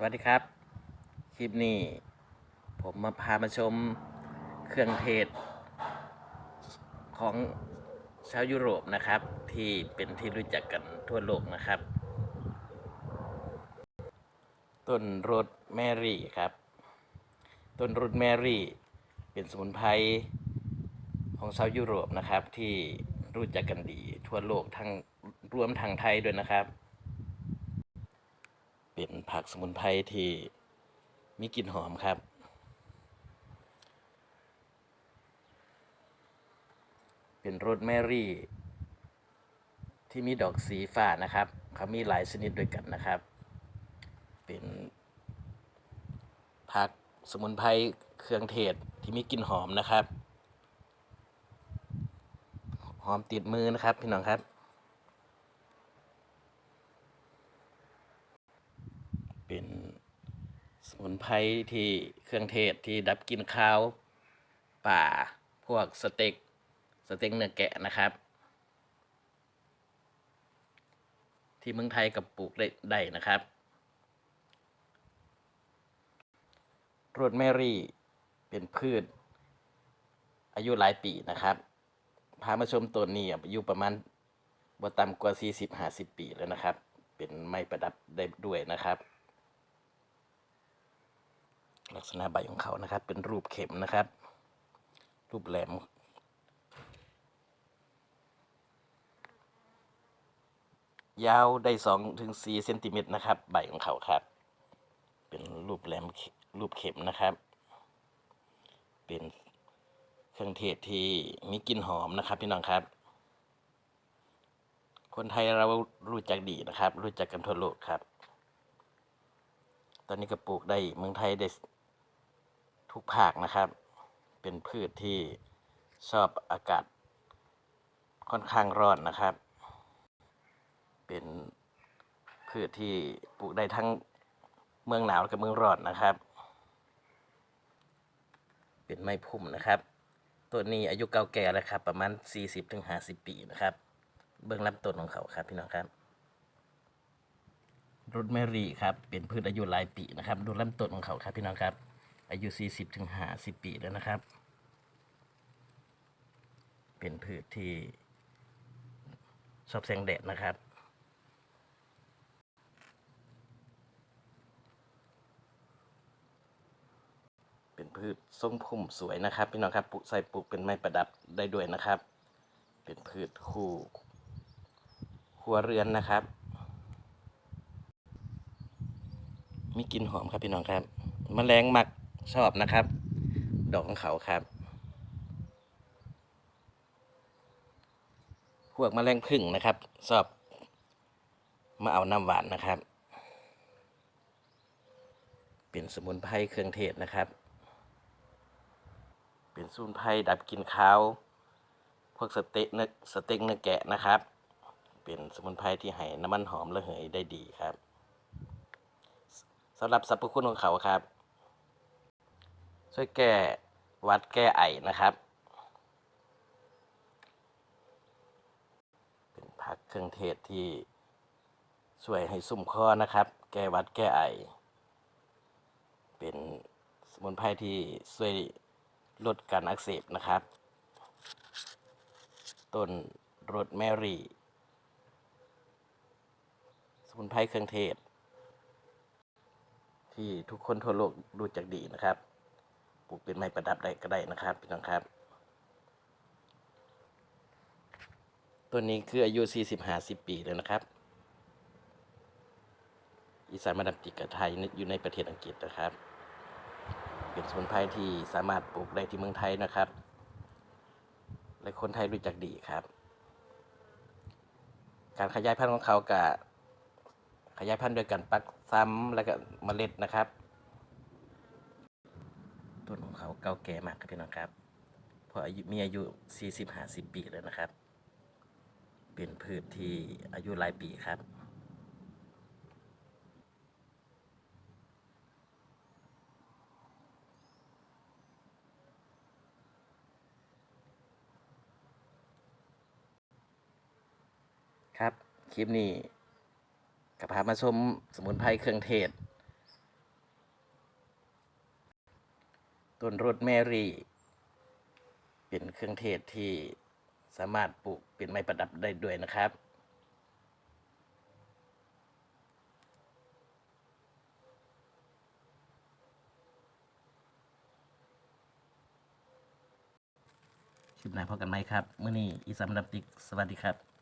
สวัสดีครับ คลิปนี้ ผมมาพามาชมเครื่องเทศ ของชาวยุโรปนะครับ ที่เป็นที่รู้จักกันทั่วโลกนะครับ ต้นรสแมรี่ครับ ต้นรสแมรี่ เป็นสมุนไพรของชาวยุโรปนะครับที่รู้จักกันดีทั่วโลกทั้งรวมทางไทยด้วยนะครับ เป็นผักสมุนไพรที่มีกลิ่นหอมครับ เป็นโรสแมรี่ ที่มีดอกสีฟ้านะครับ เขามีหลายชนิดด้วยกันนะครับ เป็นผักสมุนไพรเครื่องเทศที่มีกลิ่นหอมนะครับ หอมติดมือนะครับพี่น้องครับ เป็นส มุนไพรที่เครื่องเทศที่ดับกลินข้าวป่าพวกสเต็กสเต็กเนื้อแกะนะครับ ที่เมืองไทยกับปลูกได้ได้นะครับโรสแมรี่เป็นพืช อายุหลายปีนะครับ พามาชมต้นนี้อายุประมาณบ่ต่ำกว่า 40-50 ปีแล้วนะครับ เป็นไม้ประดับได้ด้วยนะครับ ลักษณะใบของเขานะครับ เป็นรูปเข็มนะครับ รูปแหลม ยาวได้สองถึงสี่เซนติเมตรนะครับ ใบของเขาครับ เป็นรูปแหลมรูปเข็มนะครับ เป็นเครื่องเทศที่มีกลิ่นหอมนะครับพี่น้องครับ คนไทยเรารู้จักดีนะครับ รู้จักกันทั่วโลกครับ ตอนนี้ก็ปลูกได้เมืองไทยได้ ทุกภาคนะครับ เป็นพืชที่ชอบอากาศค่อนข้างร้อนนะครับ เป็นพืชที่ปลูกได้ทั้งเมืองหนาวและเมืองร้อนนะครับ เป็นไม้พุ่มนะครับต้นนี้อายุเก่าแก่แล้วครับ ประมาณ 40-50 ปีนะครับ เบื้องลำต้นของเขาครับพี่น้องครับรสแมรี่ครับ เป็นพืชอายุหลายปีนะครับ ดูลำต้นของเขาครับพี่น้องครับ อายุ 40ถึง50 ปีแล้วนะครับ เป็นพืชที่ชอบแสงแดดนะครับ เป็นพืชทรงพุ่มสวยนะครับพี่น้องครับปลูกใส่ปลูกเป็นไม้ประดับได้ด้วยนะครับ เป็นพืชคู่ครัวเรือนนะครับ มีกลิ่นหอมครับพี่น้องครับมแมลงมัก ชอบนะครับ ดอกของเขาครับ พวกมแมลงผึ่งนะครับ ชอบ มาเอาน้ำหวานนะครับ เป็นสมุนไพรเครื่องเทศนะครับ เป็นสมุนไพรดับกลิ่นคาว พวกสเต็กเนื้อสเต็กเนื้อแกะนะครับ เป็นสมุนไพรที่ให้น้ำมันหอมระเหยได้ดีครับสำหรับสรรพคุณของเขาครับ ช่วยแก้วัดแก้ไอนะครับ เป็นผักเครื่องเทศที่ช่วยให้สุ่มคอนะครับ แก้วัดแก้ไอ เป็นสมุนไพรที่ช่วยลดการอักเสบนะครับ ต้นรสแมรี่ สมุนไพรเครื่องเทศ ที่ทุกคนทั่วโลกรู้จักดีนะครับ ปลูกเป็นไม้ประดับได้ก็ได้นะครับพี่น้องครับต้นนี้คืออายุ 40-50 ปีแล้วนะครับ อีสานมาดามติกกับไทยอยู่ในประเทศอังกฤษนะครับ เป็นสมุนไพรที่สามารถปลูกได้ที่เมืองไทยนะครับ และคนไทยรู้จักดีครับ การขยายพันธุ์ของเขากับขยายพันธุ์โดยการปักซ้ำแล้วก็เมล็ดนะครับ ต้นของเขาเก่าแก่มากครับพี่น้องครับพราะอายุมีอายุ 40-50 ปีแล้วนะครับ เป็นพืชที่อายุหลายปีครับครับ คลิปนี้กับพามาชมสมุนไพรเครื่องเทศ ต้นโรสแมรี่ เป็นเครื่องเทศที่สามารถปลูกเป็นไม้ประดับได้ด้วยนะครับคลิปหน้าพบกันไหมครับ เมื้อนี้อีสามดับติกสวัสดีครับ